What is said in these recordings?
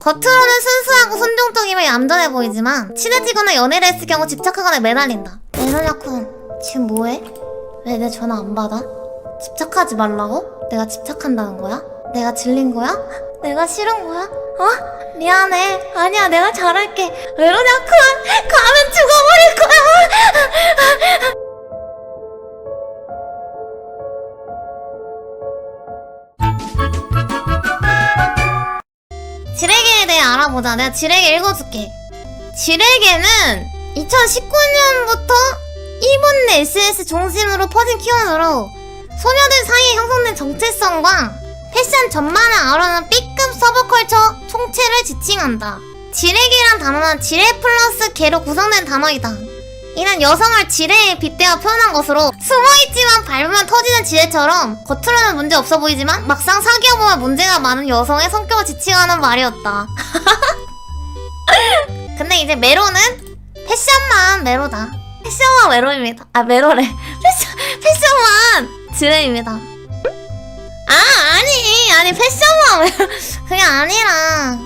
겉으로는 순수하고 순종적이며 얌전해 보이지만 친해지거나 연애를 했을 경우 집착하거나 매달린다. 매너냐쿤 지금 뭐해? 왜 내 전화 안 받아? 집착하지 말라고? 내가 집착한다는 거야? 내가 질린 거야? 내가 싫은 거야? 어? 미안해. 아니야, 내가 잘할게. 왜러냐쿤 알아보자. 내가 지레게 읽어줄게. 지레게는 2019년부터 일본 내 SNS 중심으로 퍼진 키워드로 소녀들 사이에 형성된 정체성과 패션 전반을 아우르는 B급 서브컬처 총체를 지칭한다. 지레게란 단어는 지레 플러스 개로 구성된 단어이다. 이는 여성을 지레에 빗대어 표현한 것으로 숨어있지만 밟으면 터지는 지레처럼 겉으로는 문제 없어 보이지만 막상 사귀어보면 문제가 많은 여성의 성격을 지칭하는 말이었다. 근데 이제 메로는 패션만 메로다. 패션만 메로입니다. 아 메로래. 패션 패션만 지레입니다. 아 아니 아니 패션만 메로 그게 아니라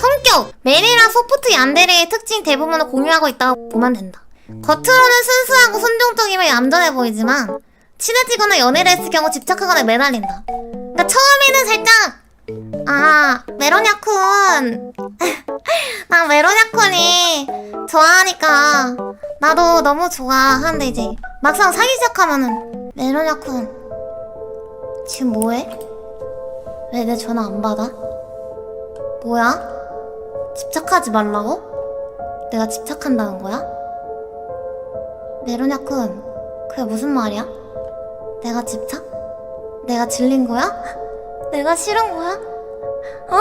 성격 메리랑 소프트 얀데레의 특징 대부분을 공유하고 있다고 보면 된다. 겉으로는 순수하고 순종적이며 얌전해 보이지만 친해지거나 연애를 했을 경우 집착하거나 매달린다. 그러니까 처음에는 살짝 아 메로냐쿤 나 메로냐쿤이 좋아하니까 나도 너무 좋아 하는데 이제 막상 사기 시작하면은 메로냐쿤 지금 뭐해? 왜 내 전화 안 받아? 뭐야? 집착하지 말라고? 내가 집착한다는 거야? 메로냐쿤 그게 무슨 말이야? 내가 집착? 내가 질린 거야? 내가 싫은 거야? 어?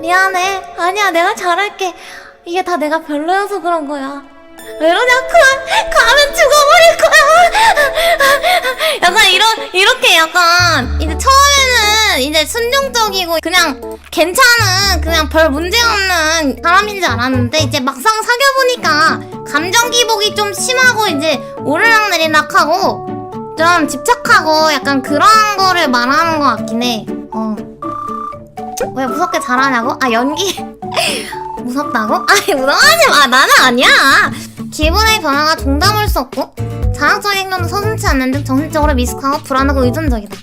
미안해. 아니야, 내가 잘할게. 이게 다 내가 별로여서 그런 거야. 메로냐쿤 가면 죽어버릴 거야. 약간 이런 이렇게 약간 이제 처음에는 이제 순종적이고 그냥 괜찮은 그냥 별 문제 없는 사람인 줄 알았는데 이제 막상 사귀어보니까 감정 하고 이제 오르락 내리락 하고 좀 집착하고 약간 그런 거를 말하는 것 같긴 해. 어. 왜 무섭게 잘하냐고? 아 연기 무섭다고? 아니 무서워하지 마. 나는 아니야. 기분의 변화가 동담할 수 없고 자학적인 행동도 서슴지 않는 등 정신적으로 미숙하고 불안하고 의존적이다.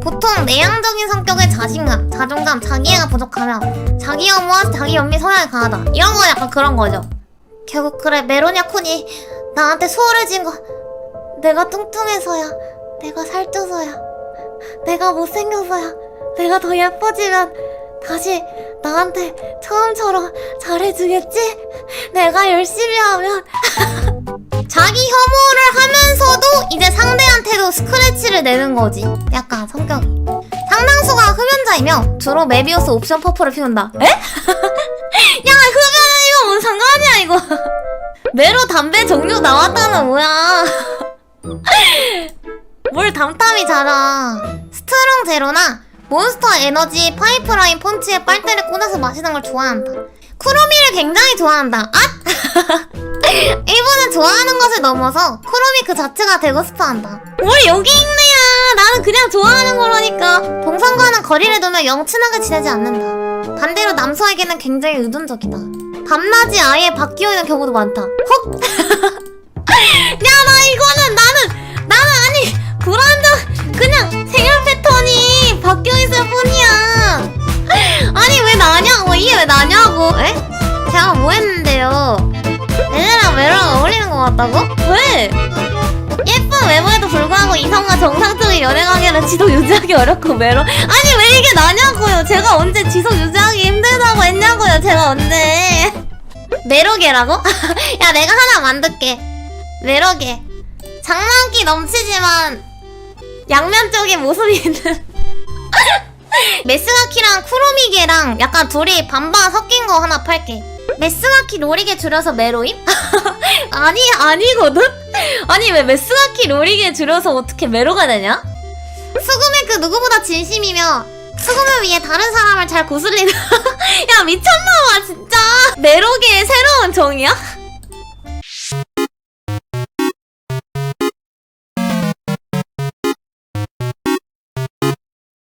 보통 내향적인 성격의 자신감, 자존감, 자기애가 부족하며 자기 혐오와 자기 연미 성향이 강하다. 이런 거 약간 그런 거죠. 결국 그래 메로냐콘이 나한테 소홀해진 거. 내가 뚱뚱해서야. 내가 살쪄서야. 내가 못생겨서야. 내가 더 예뻐지면 다시 나한테 처음처럼 잘해주겠지? 내가 열심히 하면. 자기 혐오를 하면서도 이제 상대한테도 스크래치를 내는 거지. 약간 성격이. 상당수가 흡연자이며 주로 메비우스 옵션 퍼플을 피운다. 에? 야 흡연 이거 뭔 상관이야 이거 메로 담배 종류 나왔다는 뭐야? 뭘 담담이잖아 스트롱 제로나 몬스터 에너지 파이프라인 펀치에 빨대를 꽂아서 마시는 걸 좋아한다. 쿠로미를 굉장히 좋아한다. 아! 일본은 좋아하는 것을 넘어서 쿠로미 그 자체가 되고 싶어한다. 뭘 여기 있네야 나는 그냥 좋아하는 거라니까. 동성과는 거리를 두며 영 친하게 지내지 않는다 반대로 남성에게는 굉장히 의존적이다 밤낮이 아예 바뀌어 있는 경우도 많다 헉! 야 나 이거는 나는 나는 아니 불안정 그냥 생활 패턴이 바뀌어 있을 뿐이야 아니 왜 나냐고 이게 왜 나냐고 에? 제가 뭐 했는데요 얘네랑 메로랑 어울리는 것 같다고? 왜? 예쁜 외모에도 불구하고 이성과 정상적인 연애 관계는 지속 유지하기 어렵고 메로. 아니 왜 이게 나냐고요. 제가 언제 지속 유지하기 힘들다고 했냐고요. 제가 언제. 메로게라고? 야 내가 하나 만들게. 메로게. 장난기 넘치지만 양면적인 모습이 있는 메스가키랑 쿠로미게랑 약간 둘이 반반 섞인 거 하나 팔게 메스가키 로리게 줄여서 메로임? 아니 아니거든? 아니 왜 메스가키 로리게 줄여서 어떻게 메로가 되냐? 수금의 그 누구보다 진심이며 수금을 위해 다른 사람을 잘 구슬리는 야 미쳤나봐 진짜 메로게의 새로운 정이야?